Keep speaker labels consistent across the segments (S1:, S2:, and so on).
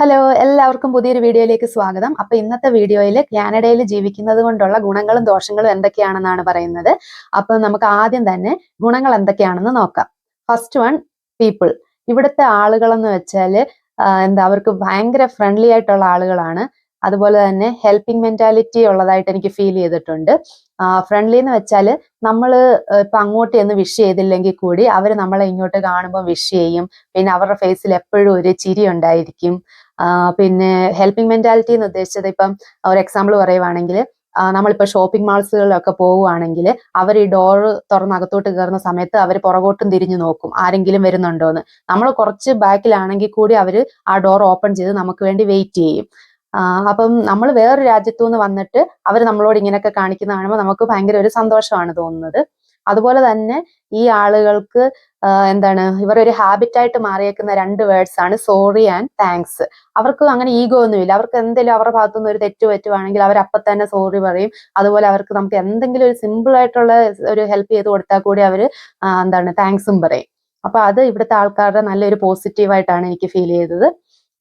S1: Hello എല്ലാവർക്കും പുതിയൊരു വീഡിയോയിലേക്ക് സ്വാഗതം. അപ്പൊ ഇന്നത്തെ വീഡിയോയിൽ കാനഡയിൽ ജീവിക്കുന്നത് കൊണ്ടുള്ള ഗുണങ്ങളും ദോഷങ്ങളും എന്തൊക്കെയാണെന്നാണ് പറയുന്നത്. അപ്പൊ നമുക്ക് ആദ്യം തന്നെ ഗുണങ്ങൾ എന്തൊക്കെയാണെന്ന് നോക്കാം. ഫസ്റ്റ് വൺ പീപ്പിൾ ഇവിടുത്തെ ആളുകളെന്ന് വെച്ചാൽ എന്താ അവർക്ക് ഭയങ്കര ഫ്രണ്ട്ലി ആയിട്ടുള്ള ആളുകളാണ്. അതുപോലെ തന്നെ ഹെൽപ്പിംഗ് മെന്റാലിറ്റി ഉള്ളതായിട്ട് എനിക്ക് ഫീൽ ചെയ്തിട്ടുണ്ട്. ഫ്രണ്ട്ലി എന്ന് വെച്ചാൽ നമ്മൾ ഇപ്പൊ അങ്ങോട്ട് ചെന്ന് വിഷ് ചെയ്തില്ലെങ്കിൽ കൂടി അവർ നമ്മളെ ഇങ്ങോട്ട് കാണുമ്പോൾ വിഷ് ചെയ്യും. പിന്നെ അവരുടെ ഫേസിൽ എപ്പോഴും ഒരു ചിരി ഉണ്ടായിരിക്കും. പിന്നെ ഹെൽപ്പിംഗ് മെന്റാലിറ്റി എന്ന് ഉദ്ദേശിച്ചത് ഇപ്പം ഒരു എക്സാമ്പിൾ പറയുവാണെങ്കിൽ നമ്മളിപ്പോൾ ഷോപ്പിംഗ് മാൾസുകളിലൊക്കെ പോവുകയാണെങ്കിൽ അവർ ഈ ഡോർ തുറന്ന് അകത്തോട്ട് കയറുന്ന സമയത്ത് അവർ പുറകോട്ടും തിരിഞ്ഞു നോക്കും ആരെങ്കിലും വരുന്നുണ്ടോ എന്ന് നമ്മൾ കുറച്ച് ബാക്കിലാണെങ്കിൽ കൂടി അവർ ആ ഡോർ ഓപ്പൺ ചെയ്ത് നമുക്ക് വേണ്ടി വെയിറ്റ് ചെയ്യും. അപ്പം നമ്മൾ വേറൊരു രാജ്യത്തു നിന്ന് വന്നിട്ട് അവർ നമ്മളോട് ഇങ്ങനെയൊക്കെ കാണിക്കുന്ന കാണുമ്പോൾ നമുക്ക് ഭയങ്കര ഒരു സന്തോഷമാണ് തോന്നുന്നത്. അതുപോലെ തന്നെ ഈ ആളുകൾക്ക് എന്താണ് ഇവർ ഒരു ഹാബിറ്റ് ആയിട്ട് മാറിയേക്കുന്ന രണ്ട് വേർഡ്സ് ആണ് സോറി ആൻഡ് താങ്ക്സ് അവർക്ക് അങ്ങനെ ഈഗോ ഒന്നുമില്ല അവർക്ക് എന്തെങ്കിലും അവരുടെ ഭാഗത്തുനിന്ന് ഒരു തെറ്റ് പറ്റുവാണെങ്കിൽ അവർ അപ്പൊ തന്നെ സോറി പറയും. അതുപോലെ അവർക്ക് നമുക്ക് എന്തെങ്കിലും ഒരു സിമ്പിൾ ആയിട്ടുള്ള ഒരു ഹെൽപ്പ് ചെയ്ത് കൊടുത്താൽ കൂടി അവർ എന്താണ് താങ്ക്സും പറയും. അപ്പൊ അത് ഇവിടുത്തെ ആൾക്കാരുടെ നല്ലൊരു പോസിറ്റീവായിട്ടാണ് എനിക്ക് ഫീൽ ചെയ്തത്.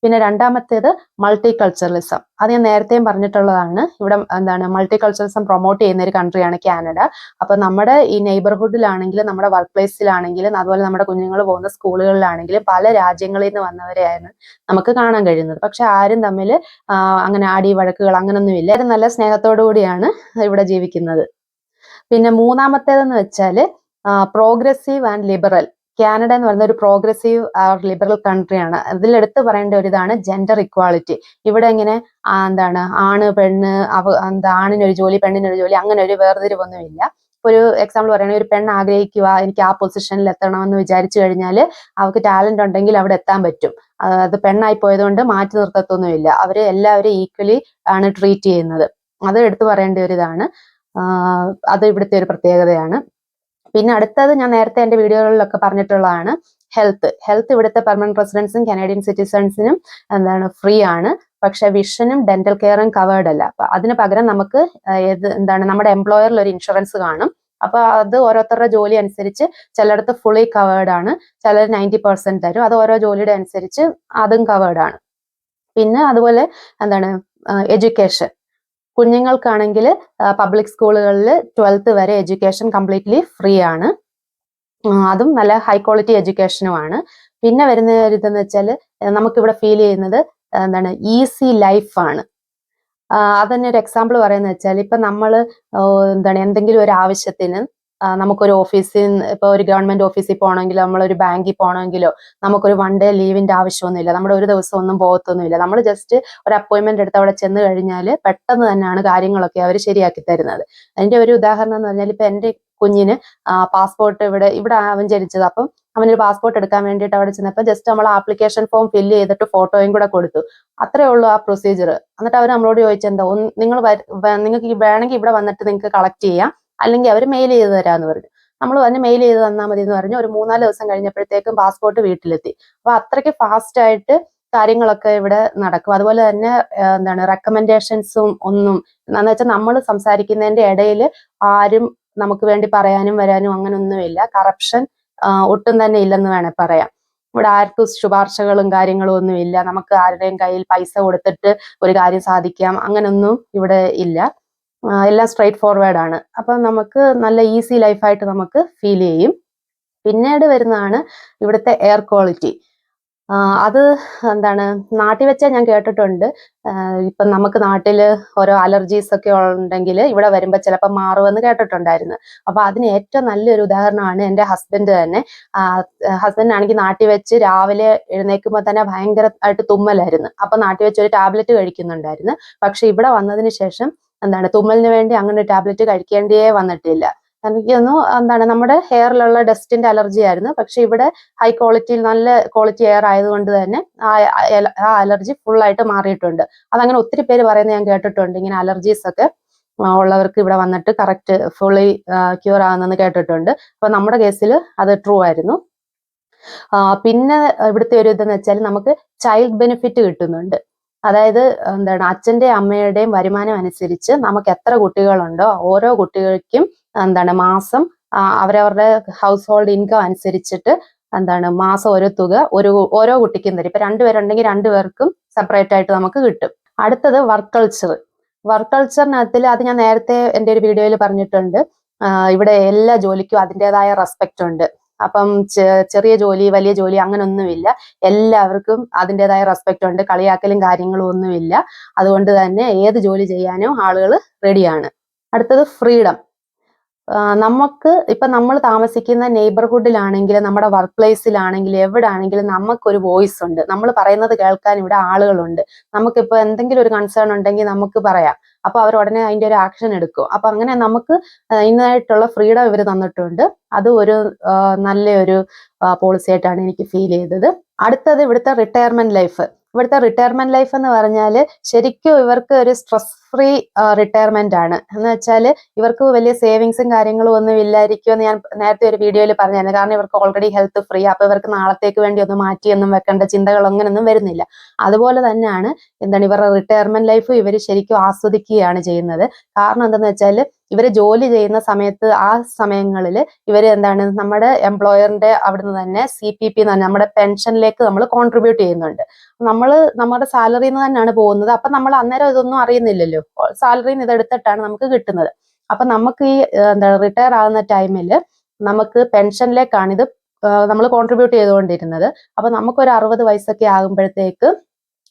S1: പിന്നെ രണ്ടാമത്തേത് മൾട്ടി കൾച്ചറലിസം അത് ഞാൻ നേരത്തെയും പറഞ്ഞിട്ടുള്ളതാണ്. ഇവിടെ എന്താണ് മൾട്ടി കൾച്ചറലിസം പ്രൊമോട്ട് ചെയ്യുന്ന ഒരു കൺട്രിയാണ് കാനഡ. അപ്പൊ നമ്മുടെ ഈ നെയ്ബർഹുഡിലാണെങ്കിലും നമ്മുടെ വർക്ക് പ്ലേസിലാണെങ്കിലും അതുപോലെ നമ്മുടെ കുഞ്ഞുങ്ങൾ പോകുന്ന സ്കൂളുകളിലാണെങ്കിലും പല രാജ്യങ്ങളിൽ നിന്ന് വന്നവരെയാണ് നമുക്ക് കാണാൻ കഴിയുന്നത്. പക്ഷെ ആരും തമ്മിൽ അങ്ങനെ ആടി വഴക്കുകൾ അങ്ങനൊന്നും ഇല്ല. നല്ല സ്നേഹത്തോടു കൂടിയാണ് ഇവിടെ ജീവിക്കുന്നത്. പിന്നെ മൂന്നാമത്തേതെന്ന് വെച്ചാൽ പ്രോഗ്രസീവ് ആൻഡ് ലിബറൽ കാനഡ എന്ന് പറയുന്ന ഒരു പ്രോഗ്രസീവ് ലിബറൽ കൺട്രിയാണ് അതിൽ എടുത്തു പറയേണ്ട ഒരു ഇതാണ് ജെൻഡർ ഇക്വാളിറ്റി ഇവിടെ ഇങ്ങനെ എന്താണ് ആണ് പെണ്ണ് അവ എന്താ ആണിനൊരു ജോലി പെണ്ണിനൊരു ജോലി അങ്ങനെ ഒരു വേർതിരിവൊന്നുമില്ല. ഒരു എക്സാമ്പിൾ പറയുകയാണെങ്കിൽ ഒരു പെണ്ണ് ആഗ്രഹിക്കുക എനിക്ക് ആ പൊസിഷനിൽ എത്തണമെന്ന് വിചാരിച്ചു കഴിഞ്ഞാൽ അവർക്ക് ടാലന്റ് ഉണ്ടെങ്കിൽ അവിടെ എത്താൻ പറ്റും. അത് പെണ്ണായി പോയതുകൊണ്ട് മാറ്റി നിർത്തത്തൊന്നുമില്ല. അവർ എല്ലാവരും ഈക്വലി ആണ് ട്രീറ്റ് ചെയ്യുന്നത്. അത് എടുത്തു പറയേണ്ട ഒരു ഇതാണ്. അത് ഇവിടുത്തെ ഒരു പ്രത്യേകതയാണ്. പിന്നെ അടുത്തത് ഞാൻ നേരത്തെ എന്റെ വീഡിയോകളിലൊക്കെ പറഞ്ഞിട്ടുള്ളതാണ് ഹെൽത്ത്. ഹെൽത്ത് ഇവിടുത്തെ പെർമനന്റ് റെസിഡൻസും കനേഡിയൻ സിറ്റിസൺസിനും എന്താണ് ഫ്രീ ആണ്. പക്ഷെ വിഷനും ഡെന്റൽ കെയറും കവേർഡ് അല്ല. അപ്പൊ അതിന് പകരം നമുക്ക് ഏത് എന്താണ് നമ്മുടെ എംപ്ലോയറിൽ ഒരു ഇൻഷുറൻസ് കാണും. അപ്പൊ അത് ഓരോരുത്തരുടെ ജോലി അനുസരിച്ച് ചിലയിടത്ത് ഫുള്ളി കവേർഡ് ആണ്. ചിലർ നയന്റി പെർസെന്റ് തരും. അത് ഓരോ ജോലിയുടെ അനുസരിച്ച് അതും കവേർഡ് ആണ്. പിന്നെ അതുപോലെ എന്താണ് എഡ്യൂക്കേഷൻ. കുഞ്ഞുങ്ങൾക്കാണെങ്കിൽ പബ്ലിക് സ്കൂളുകളിൽ ട്വൽത്ത് വരെ എഡ്യൂക്കേഷൻ കംപ്ലീറ്റ്ലി ഫ്രീ ആണ്. അതും നല്ല ഹൈ ക്വാളിറ്റി എഡ്യൂക്കേഷനുമാണ് പിന്നെ വരുന്ന ഒരു ഇതെന്ന് വെച്ചാൽ നമുക്കിവിടെ ഫീൽ ചെയ്യുന്നത് എന്താണ് ഈസി ലൈഫാണ് ഒരു എക്സാമ്പിൾ പറയുന്നത് വെച്ചാൽ ഇപ്പൊ നമ്മൾ എന്താണ് എന്തെങ്കിലും ഒരു ആവശ്യത്തിന് നമുക്കൊരു ഓഫീസിൽ ഇപ്പൊ ഒരു ഗവൺമെന്റ് ഓഫീസിൽ പോകണമെങ്കിലോ നമ്മളൊരു ബാങ്കിൽ പോകണമെങ്കിലോ നമുക്കൊരു വൺ ഡേ ലീവിന്റെ ആവശ്യമൊന്നുമില്ല. നമ്മുടെ ഒരു ദിവസം ഒന്നും പോകത്തൊന്നുമില്ല. നമ്മൾ ജസ്റ്റ് ഒരു അപ്പോയിന്റ്മെന്റ് എടുത്ത് അവിടെ ചെന്ന് കഴിഞ്ഞാൽ പെട്ടെന്ന് തന്നെയാണ് കാര്യങ്ങളൊക്കെ അവർ ശരിയാക്കി തരുന്നത്. അതിന്റെ ഒരു ഉദാഹരണം എന്ന് പറഞ്ഞാൽ ഇപ്പൊ എന്റെ കുഞ്ഞിന് പാസ്പോർട്ട് ഇവിടെ ഇവിടെ അവൻ ജനിച്ചത്. അപ്പം അവനൊരു പാസ്പോർട്ട് എടുക്കാൻ വേണ്ടിയിട്ട് അവിടെ ചെന്നപ്പോൾ ജസ്റ്റ് നമ്മൾ ആപ്ലിക്കേഷൻ ഫോം ഫില്ല് ചെയ്തിട്ട് ഫോട്ടോയും കൂടെ കൊടുത്തു. അത്രേ ഉള്ളൂ ആ പ്രൊസീജിയർ എന്നിട്ട് അവർ നമ്മളോട് ചോദിച്ചെന്താ? നിങ്ങൾ നിങ്ങൾക്ക് ഈ വേണമെങ്കിൽ ഇവിടെ വന്നിട്ട് നിങ്ങൾക്ക് കളക്ട് ചെയ്യാം. അല്ലെങ്കിൽ അവർ മെയിൽ ചെയ്ത് തരാമെന്ന് പറഞ്ഞു. നമ്മൾ പറഞ്ഞ് മെയിൽ ചെയ്ത് തന്നാൽ മതി എന്ന് പറഞ്ഞു. ഒരു മൂന്നാൽ ദിവസം കഴിഞ്ഞപ്പോഴത്തേക്കും പാസ്പോർട്ട് വീട്ടിലെത്തി. അപ്പൊ അത്രയ്ക്ക് ഫാസ്റ്റ് ആയിട്ട് കാര്യങ്ങളൊക്കെ ഇവിടെ നടക്കും. അതുപോലെ തന്നെ എന്താണ് റെക്കമെൻഡേഷൻസും ഒന്നും എന്താണെന്ന് വെച്ചാൽ നമ്മൾ സംസാരിക്കുന്നതിന്റെ ഇടയിൽ ആരും നമുക്ക് വേണ്ടി പറയാനും വരാനും അങ്ങനെ ഒന്നുമില്ല കറപ്ഷൻ ഒട്ടും തന്നെ ഇല്ലെന്ന് വേണേൽ പറയാം. ഇവിടെ ആർക്കും ശുപാർശകളും കാര്യങ്ങളും ഒന്നും ഇല്ല നമുക്ക് ആരുടെയും കയ്യിൽ പൈസ കൊടുത്തിട്ട് ഒരു കാര്യം സാധിക്കാം. അങ്ങനൊന്നും ഇവിടെ ഇല്ല. എല്ലാം സ്ട്രൈറ്റ് ഫോർവേഡ് ആണ്. അപ്പൊ നമുക്ക് നല്ല ഈസി ലൈഫായിട്ട് നമുക്ക് ഫീൽ ചെയ്യും. പിന്നീട് വരുന്നതാണ് ഇവിടുത്തെ എയർ ക്വാളിറ്റി അത് എന്താണ്? നാട്ടിൽ വെച്ചാൽ ഞാൻ കേട്ടിട്ടുണ്ട്. ഇപ്പം നമുക്ക് നാട്ടിൽ ഓരോ അലർജീസ് ഒക്കെ ഉണ്ടെങ്കിൽ ഇവിടെ വരുമ്പോൾ ചിലപ്പോൾ മാറുമെന്ന് കേട്ടിട്ടുണ്ടായിരുന്നു. അപ്പോൾ അതിന് ഏറ്റവും നല്ലൊരു ഉദാഹരണമാണ് എന്റെ ഹസ്ബൻഡ് തന്നെ. ഹസ്ബൻഡ് ആണെങ്കിൽ നാട്ടിൽ വെച്ച് രാവിലെ എഴുന്നേൽക്കുമ്പോൾ തന്നെ ഭയങ്കരമായിട്ട് തുമ്മലായിരുന്നു. അപ്പോൾ നാട്ടിൽ വെച്ച് ഒരു ടാബ്ലറ്റ് കഴിക്കുന്നുണ്ടായിരുന്നു. പക്ഷെ ഇവിടെ വന്നതിന് ശേഷം എന്താണ് തുമ്മലിന് വേണ്ടി അങ്ങനെ ടാബ്ലറ്റ് കഴിക്കേണ്ടിയേ വന്നിട്ടില്ല. എനിക്കൊന്നു എന്താണ് നമ്മുടെ ഹെയറിലുള്ള ഡസ്റ്റിന്റെ അലർജി ആയിരുന്നു. പക്ഷെ ഇവിടെ ഹൈ ക്വാളിറ്റിയിൽ നല്ല ക്വാളിറ്റി എയർ ആയതുകൊണ്ട് തന്നെ ആ ആ അലർജി ഫുൾ ആയിട്ട് മാറിയിട്ടുണ്ട്. അതങ്ങനെ ഒത്തിരി പേര് പറയുന്നത് ഞാൻ കേട്ടിട്ടുണ്ട്. ഇങ്ങനെ അലർജീസ് ഒക്കെ ഉള്ളവർക്ക് ഇവിടെ വന്നിട്ട് കറക്റ്റ് ഫുള്ളി ക്യൂർ ആകുന്നെന്ന് കേട്ടിട്ടുണ്ട്. അപ്പൊ നമ്മുടെ കേസിൽ അത് ട്രൂ ആയിരുന്നു. പിന്നെ ഇവിടുത്തെ ഒരു ഇതെന്ന് വെച്ചാൽ നമുക്ക് ചൈൽഡ് ബെനിഫിറ്റ് കിട്ടുന്നുണ്ട്. അതായത് എന്താണ് അച്ഛന്റെ അമ്മയുടെയും വരുമാനം അനുസരിച്ച് നമുക്ക് എത്ര കുട്ടികളുണ്ടോ ഓരോ കുട്ടികൾക്കും എന്താണ് മാസം അവരവരുടെ ഹൗസ് ഹോൾഡ് ഇൻകം അനുസരിച്ചിട്ട് എന്താണ് മാസം ഒരു തുക ഒരു ഓരോ കുട്ടിക്കും തരും. ഇപ്പൊ രണ്ടുപേരുണ്ടെങ്കിൽ രണ്ടുപേർക്കും സെപ്പറേറ്റ് ആയിട്ട് നമുക്ക് കിട്ടും. അടുത്തത് വർക്ക് കൾച്ചർ വർക്ക് കൾച്ചറിനകത്തിൽ അത് ഞാൻ നേരത്തെ എന്റെ ഒരു വീഡിയോയിൽ പറഞ്ഞിട്ടുണ്ട്. ഇവിടെ എല്ലാ ജോലിക്കും അതിന്റെതായ റെസ്പെക്റ്റ് ഉണ്ട്. അപ്പം ചെറിയ ജോലി വലിയ ജോലി അങ്ങനൊന്നുമില്ല. എല്ലാവർക്കും അതിന്റെതായ റെസ്പെക്റ്റ് ഉണ്ട്. കളിയാക്കലും കാര്യങ്ങളും ഒന്നുമില്ല. അതുകൊണ്ട് തന്നെ ഏത് ജോലി ചെയ്യാനും ആളുകൾ റെഡിയാണ് അടുത്തത് ഫ്രീഡം നമുക്ക് ഇപ്പൊ നമ്മൾ താമസിക്കുന്ന നെയ്ബർഹുഡിലാണെങ്കിലും നമ്മുടെ വർക്ക് പ്ലേസിലാണെങ്കിലും എവിടെ ആണെങ്കിലും നമുക്കൊരു വോയിസ് ഉണ്ട്. നമ്മൾ പറയുന്നത് കേൾക്കാൻ ഇവിടെ ആളുകളുണ്ട്. നമുക്കിപ്പോ എന്തെങ്കിലും ഒരു കൺസേൺ ഉണ്ടെങ്കിൽ നമുക്ക് പറയാം. അപ്പൊ അവർ ഉടനെ അതിന്റെ ഒരു ആക്ഷൻ എടുക്കും. അപ്പൊ അങ്ങനെ നമുക്ക് ഇന്നായിട്ടുള്ള ഫ്രീഡം ഇവർ തന്നിട്ടുണ്ട്. അത് ഒരു നല്ലൊരു പോളിസി ആയിട്ടാണ് എനിക്ക് ഫീൽ ചെയ്തത്. അടുത്തത് ഇവിടുത്തെ റിട്ടയർമെന്റ് ലൈഫ് ഇവിടുത്തെ റിട്ടയർമെന്റ് ലൈഫ് എന്ന് പറഞ്ഞാൽ ശരിക്കും ഇവർക്ക് ഒരു സ്ട്രെസ് ഫ്രീ റിട്ടയർമെന്റ് ആണ്. എന്ന് വെച്ചാൽ ഇവർക്ക് വലിയ സേവിങ്സും കാര്യങ്ങളും ഒന്നും ഇല്ലായിരിക്കുമെന്ന് ഞാൻ നേരത്തെ ഒരു വീഡിയോയിൽ പറഞ്ഞായിരുന്നു. കാരണം ഇവർക്ക് ഓൾറെഡി ഹെൽത്ത് ഫ്രീ അപ്പൊ ഇവർക്ക് നാളത്തേക്ക് വേണ്ടി ഒന്നും മാറ്റിയൊന്നും വെക്കേണ്ട ചിന്തകൾ അങ്ങനെയൊന്നും വരുന്നില്ല. അതുപോലെ തന്നെയാണ് എന്താണ് ഇവരുടെ റിട്ടയർമെന്റ് ലൈഫ് ഇവർ ശരിക്കും ആസ്വദിക്കുകയാണ് ചെയ്യുന്നത്. കാരണം എന്താണെന്ന് വെച്ചാൽ ഇവർ ജോലി ചെയ്യുന്ന സമയത്ത് ആ സമയങ്ങളിൽ ഇവർ എന്താണ് നമ്മുടെ എംപ്ലോയറിന്റെ അവിടുന്ന് തന്നെ സി പി പി നമ്മുടെ പെൻഷനിലേക്ക് നമ്മൾ കോൺട്രിബ്യൂട്ട് ചെയ്യുന്നുണ്ട്. നമ്മൾ നമ്മുടെ സാലറിയിൽ നിന്ന് തന്നെയാണ് പോകുന്നത്. അപ്പൊ നമ്മൾ അന്നേരം ഇതൊന്നും അറിയുന്നില്ലല്ലോ. സാലറിയിൽ നിന്ന് ഇതെടുത്തിട്ടാണ് നമുക്ക് കിട്ടുന്നത്. അപ്പൊ നമുക്ക് ഈ എന്താ റിട്ടയർ ആകുന്ന ടൈമിൽ നമുക്ക് പെൻഷനിലേക്കാണ് ഇത് നമ്മൾ കോൺട്രിബ്യൂട്ട് ചെയ്തുകൊണ്ടിരുന്നത്. അപ്പൊ നമുക്കൊരു അറുപത് വയസ്സൊക്കെ ആകുമ്പോഴത്തേക്ക്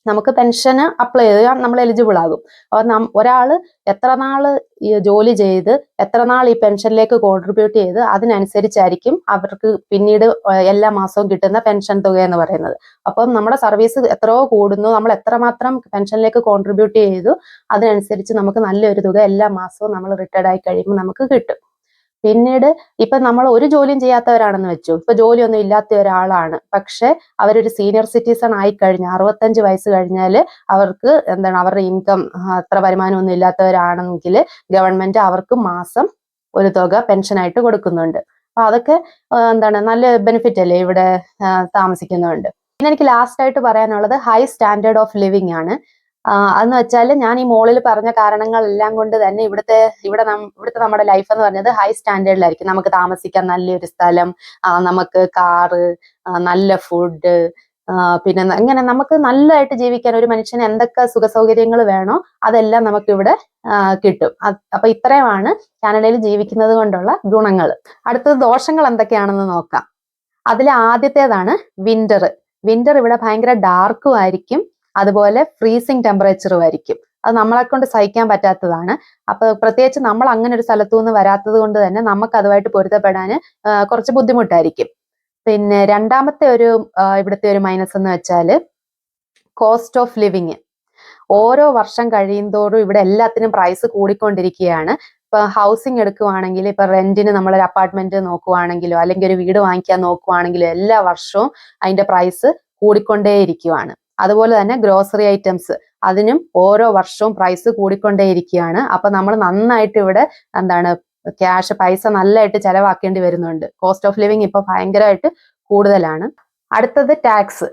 S1: നമുക്ക് പെൻഷന് അപ്ലൈ ചെയ്ത് നമ്മൾ എലിജിബിൾ ആകും. അപ്പോൾ ഒരാൾ എത്ര നാൾ ജോലി ചെയ്ത് എത്ര നാൾ ഈ പെൻഷനിലേക്ക് കോൺട്രിബ്യൂട്ട് ചെയ്ത് അതിനനുസരിച്ചായിരിക്കും അവർക്ക് പിന്നീട് എല്ലാ മാസവും കിട്ടുന്ന പെൻഷൻ തുക എന്ന് പറയുന്നത്. അപ്പം നമ്മുടെ സർവീസ് എത്രയോ കൂടുന്നു. നമ്മൾ എത്രമാത്രം പെൻഷനിലേക്ക് കോൺട്രിബ്യൂട്ട് ചെയ്തു അതിനനുസരിച്ച് നമുക്ക് നല്ലൊരു തുക എല്ലാ മാസവും നമ്മൾ റിട്ടയർഡ് ആയി കഴിയുമ്പോൾ നമുക്ക് കിട്ടും. പിന്നീട് ഇപ്പൊ നമ്മൾ ഒരു ജോലിയും ചെയ്യാത്തവരാണെന്ന് വെച്ചു. ഇപ്പൊ ജോലിയൊന്നും ഇല്ലാത്ത ഒരാളാണ്. പക്ഷെ അവരൊരു സീനിയർ സിറ്റിസൺ ആയി കഴിഞ്ഞ അറുപത്തഞ്ച് വയസ്സ് കഴിഞ്ഞാൽ അവർക്ക് എന്താണ് അവരുടെ ഇൻകം അത്ര വരുമാനമൊന്നും ഇല്ലാത്തവരാണെങ്കിൽ ഗവൺമെന്റ് അവർക്ക് മാസം ഒരു തുക പെൻഷനായിട്ട് കൊടുക്കുന്നുണ്ട്. അപ്പൊ അതൊക്കെ എന്താണ് നല്ല ബെനിഫിറ്റ് അല്ലേ ഇവിടെ താമസിക്കുന്നുണ്ട്. പിന്നെ എനിക്ക് ലാസ്റ്റ് ആയിട്ട് പറയാനുള്ളത് ഹൈ സ്റ്റാൻഡേർഡ് ഓഫ് ലിവിംഗ് ആണ്. അതെന്ന് വെച്ചാൽ ഞാൻ ഈ മോളിൽ പറഞ്ഞ കാരണങ്ങളെല്ലാം കൊണ്ട് തന്നെ ഇവിടുത്തെ ഇവിടെ ഇവിടുത്തെ നമ്മുടെ ലൈഫ് എന്ന് പറഞ്ഞത് ഹൈ സ്റ്റാൻഡേർഡിലായിരിക്കും നമുക്ക് താമസിക്കാൻ നല്ലൊരു സ്ഥലം നമുക്ക് കാറ് നല്ല ഫുഡ് പിന്നെ ഇങ്ങനെ നമുക്ക് നല്ലതായിട്ട് ജീവിക്കാൻ ഒരു മനുഷ്യന് എന്തൊക്കെ സുഖ സൗകര്യങ്ങൾ വേണോ അതെല്ലാം നമുക്ക് ഇവിടെ കിട്ടും. അപ്പൊ ഇത്രയുമാണ് കാനഡയിൽ ജീവിക്കുന്നത് കൊണ്ടുള്ള ഗുണങ്ങൾ അടുത്തത് ദോഷങ്ങൾ എന്തൊക്കെയാണെന്ന് നോക്കാം. അതിൽ ആദ്യത്തേതാണ് വിന്റർ വിന്റർ ഇവിടെ ഭയങ്കര ഡാർക്കും ആയിരിക്കും. അതുപോലെ ഫ്രീസിങ് ടെമ്പറേച്ചറും ആയിരിക്കും അത് നമ്മളെ കൊണ്ട് സഹിക്കാൻ പറ്റാത്തതാണ്. അപ്പൊ പ്രത്യേകിച്ച് നമ്മൾ അങ്ങനെ ഒരു സ്ഥലത്തു നിന്ന് വരാത്തത് കൊണ്ട് തന്നെ നമുക്ക് അതുമായിട്ട് പൊരുത്തപ്പെടാൻ കുറച്ച് ബുദ്ധിമുട്ടായിരിക്കും. പിന്നെ രണ്ടാമത്തെ ഒരു ഇവിടുത്തെ ഒരു മൈനസ് എന്ന് വെച്ചാൽ കോസ്റ്റ് ഓഫ് ലിവിങ് ഓരോ വർഷം കഴിയുന്തോറും ഇവിടെ എല്ലാത്തിനും പ്രൈസ് കൂടിക്കൊണ്ടിരിക്കുകയാണ്. ഇപ്പൊ ഹൗസിംഗ് എടുക്കുവാണെങ്കിൽ ഇപ്പൊ റെന്റിന് നമ്മളൊരു അപ്പാർട്ട്മെന്റ് നോക്കുവാണെങ്കിലോ അല്ലെങ്കിൽ ഒരു വീട് വാങ്ങിക്കാൻ നോക്കുവാണെങ്കിലോ എല്ലാ വർഷവും അതിന്റെ പ്രൈസ് കൂടിക്കൊണ്ടേയിരിക്കുവാണ്. അതുപോലെ തന്നെ ഗ്രോസറി ഐറ്റംസ് അതിനും ഓരോ വർഷവും പ്രൈസ് കൂടിക്കൊണ്ടേയിരിക്കുകയാണ്. അപ്പൊ നമ്മൾ നന്നായിട്ട് ഇവിടെ എന്താണ് ക്യാഷ് പൈസ നല്ലതായിട്ട് ചെലവാക്കേണ്ടി വരുന്നുണ്ട്. കോസ്റ്റ് ഓഫ് ലിവിങ് ഇപ്പൊ ഭയങ്കരമായിട്ട് കൂടുതലാണ്. അടുത്തത് ടാക്സ്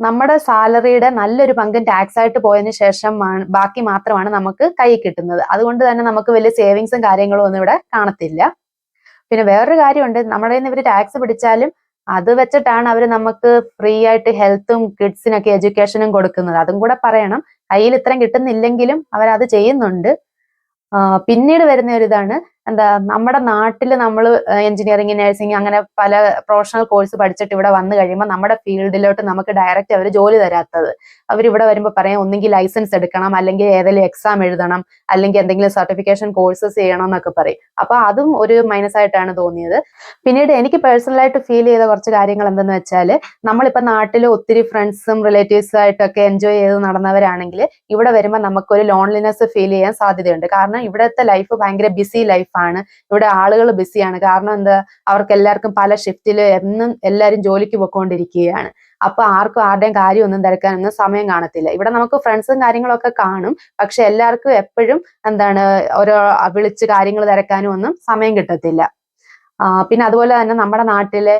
S1: നമ്മുടെ സാലറിയുടെ നല്ലൊരു പങ്കും ടാക്സ് ആയിട്ട് പോയതിന് ശേഷം ബാക്കി മാത്രമാണ് നമുക്ക് കൈ കിട്ടുന്നത്. അതുകൊണ്ട് തന്നെ നമുക്ക് വലിയ സേവിങ്സും കാര്യങ്ങളും ഒന്നും ഇവിടെ കാണത്തില്ല. പിന്നെ വേറൊരു കാര്യമുണ്ട്. നമ്മുടെ ഇവർ ടാക്സ് പിടിച്ചാലും അത് വെച്ചിട്ടാണ് അവർ നമുക്ക് ഫ്രീ ആയിട്ട് ഹെൽത്തും കിഡ്സിനൊക്കെ എഡ്യൂക്കേഷനും കൊടുക്കുന്നത്. അതും കൂടെ പറയണം. കയ്യിൽ ഇത്രയും കിട്ടുന്നില്ലെങ്കിലും അവരത് ചെയ്യുന്നുണ്ട്. പിന്നീട് വരുന്ന ഒരു ഇതാണ് എന്താ നമ്മുടെ നാട്ടിൽ നമ്മൾ എഞ്ചിനീയറിംഗ് നഴ്സിംഗ് അങ്ങനെ പല പ്രൊഫഷണൽ കോഴ്സ് പഠിച്ചിട്ട് ഇവിടെ വന്നു കഴിയുമ്പോൾ നമ്മുടെ ഫീൽഡിലോട്ട് നമുക്ക് ഡയറക്റ്റ് അവർ ജോലി തരാത്തത്. അവർ ഇവിടെ വരുമ്പോൾ പറയാം ഒന്നെങ്കിൽ ലൈസൻസ് എടുക്കണം അല്ലെങ്കിൽ ഏതെങ്കിലും എക്സാം എഴുതണം അല്ലെങ്കിൽ എന്തെങ്കിലും സർട്ടിഫിക്കേഷൻ കോഴ്സസ് ചെയ്യണം എന്നൊക്കെ പറയും. അപ്പൊ അതും ഒരു മൈനസ് ആയിട്ടാണ് തോന്നിയത്. പിന്നീട് എനിക്ക് പേഴ്സണലായിട്ട് ഫീൽ ചെയ്ത കുറച്ച് കാര്യങ്ങൾ എന്തെന്ന് വെച്ചാൽ നമ്മളിപ്പോൾ നാട്ടിൽ ഒത്തിരി ഫ്രണ്ട്സും റിലേറ്റീവ്സും ആയിട്ടൊക്കെ എൻജോയ് ചെയ്ത് നടന്നവരാണെങ്കിൽ ഇവിടെ വരുമ്പോൾ നമുക്കൊരു ലോൺലിനെസ് ഫീൽ ചെയ്യാൻ സാധ്യതയുണ്ട്. കാരണം ഇവിടുത്തെ ലൈഫ് ഭയങ്കര ബിസി ലൈഫാണ് ഇവിടെ ആളുകൾ ബിസിയാണ്. കാരണം എന്താ? അവർക്ക് എല്ലാവർക്കും പല ഷിഫ്റ്റിൽ എന്നും എല്ലാവരും ജോലിക്ക് പോയിക്കൊണ്ടിരിക്കുകയാണ്. അപ്പൊ ആർക്കും ആരുടെയും കാര്യമൊന്നും തിരക്കാനൊന്നും സമയം കാണത്തില്ല. ഇവിടെ നമുക്ക് ഫ്രണ്ട്സും കാര്യങ്ങളൊക്കെ കാണും. പക്ഷെ എല്ലാവർക്കും എപ്പോഴും എന്താണ്? ഓരോ വിളിച്ച് കാര്യങ്ങൾ തിരക്കാനും ഒന്നും സമയം കിട്ടത്തില്ല. പിന്നെ അതുപോലെ തന്നെ നമ്മുടെ നാട്ടിലെ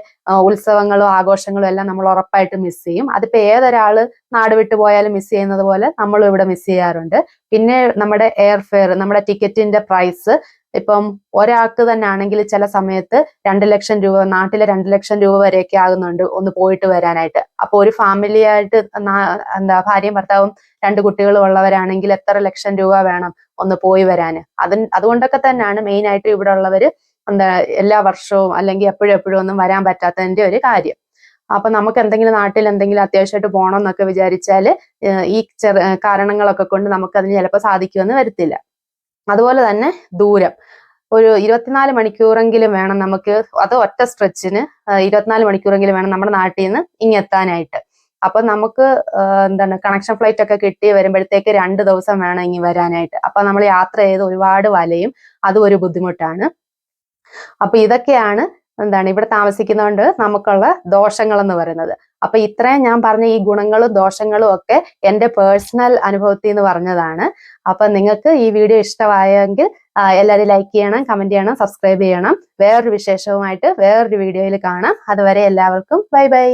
S1: ഉത്സവങ്ങളും ആഘോഷങ്ങളും എല്ലാം നമ്മൾ ഉറപ്പായിട്ട് മിസ് ചെയ്യും. അതിപ്പോ ഏതൊരാൾ നാട് വിട്ടു പോയാലും മിസ് ചെയ്യുന്നത് പോലെ നമ്മളും ഇവിടെ മിസ് ചെയ്യാറുണ്ട്. പിന്നെ നമ്മുടെ എയർ ഫെയർ നമ്മുടെ ടിക്കറ്റിന്റെ പ്രൈസ് ഇപ്പം ഒരാൾക്ക് തന്നെ ആണെങ്കിൽ ചില സമയത്ത് രണ്ട് ലക്ഷം രൂപ നാട്ടിലെ രണ്ട് ലക്ഷം രൂപ വരെയൊക്കെ ആകുന്നുണ്ട് ഒന്ന് പോയിട്ട് വരാനായിട്ട്. അപ്പൊ ഒരു ഫാമിലി ആയിട്ട് എന്താ ഭാര്യയും ഭർത്താവും രണ്ട് കുട്ടികളും ഉള്ളവരാണെങ്കിൽ എത്ര ലക്ഷം രൂപ വേണം ഒന്ന് പോയി വരാൻ അതിന് അതുകൊണ്ടൊക്കെ തന്നെയാണ് മെയിൻ ആയിട്ട് ഇവിടെ ഉള്ളവര് എന്താ എല്ലാ വർഷവും അല്ലെങ്കിൽ എപ്പോഴും എപ്പോഴും ഒന്നും വരാൻ പറ്റാത്തതിന്റെ ഒരു കാര്യം. അപ്പൊ നമുക്ക് എന്തെങ്കിലും നാട്ടിൽ എന്തെങ്കിലും അത്യാവശ്യമായിട്ട് പോകണം എന്നൊക്കെ വിചാരിച്ചാൽ ഈ ചെറു കാരണങ്ങളൊക്കെ കൊണ്ട് നമുക്ക് അതിന് ചിലപ്പോൾ സാധിക്കുമെന്ന് വരത്തില്ല. അതുപോലെ തന്നെ ദൂരം. ഒരു ഇരുപത്തിനാല് മണിക്കൂറെങ്കിലും വേണം നമുക്ക് അത് ഒറ്റ സ്ട്രെച്ചിന് ഇരുപത്തിനാല് മണിക്കൂറെങ്കിലും വേണം നമ്മുടെ നാട്ടിൽ നിന്ന് ഇങ്ങെത്താനായിട്ട് അപ്പൊ നമുക്ക് എന്താണ് കണക്ഷൻ ഫ്ലൈറ്റ് ഒക്കെ കിട്ടി വരുമ്പോഴത്തേക്ക് രണ്ട് ദിവസം വേണം ഇനി വരാനായിട്ട്. അപ്പൊ നമ്മൾ യാത്ര ചെയ്ത് ഒരുപാട് വലയും അതും ഒരു ബുദ്ധിമുട്ടാണ്. അപ്പൊ ഇതൊക്കെയാണ് എന്താണ് ഇവിടെ താമസിക്കുന്നതുകൊണ്ട് നമുക്കുള്ള ദോഷങ്ങൾ എന്ന് പറയുന്നത്. അപ്പൊ ഇത്രയും ഞാൻ പറഞ്ഞ ഈ ഗുണങ്ങളും ദോഷങ്ങളും ഒക്കെ എന്റെ പേഴ്സണൽ അനുഭവത്തിൽ നിന്ന് പറഞ്ഞതാണ്. അപ്പൊ നിങ്ങൾക്ക് ഈ വീഡിയോ ഇഷ്ടമായെങ്കിൽ എല്ലാവരും ലൈക്ക് ചെയ്യണം കമന്റ് ചെയ്യണം സബ്സ്ക്രൈബ് ചെയ്യണം. വേറൊരു വിശേഷവുമായിട്ട് വേറൊരു വീഡിയോയിൽ കാണാം. അതുവരെ എല്ലാവർക്കും ബൈ ബൈ.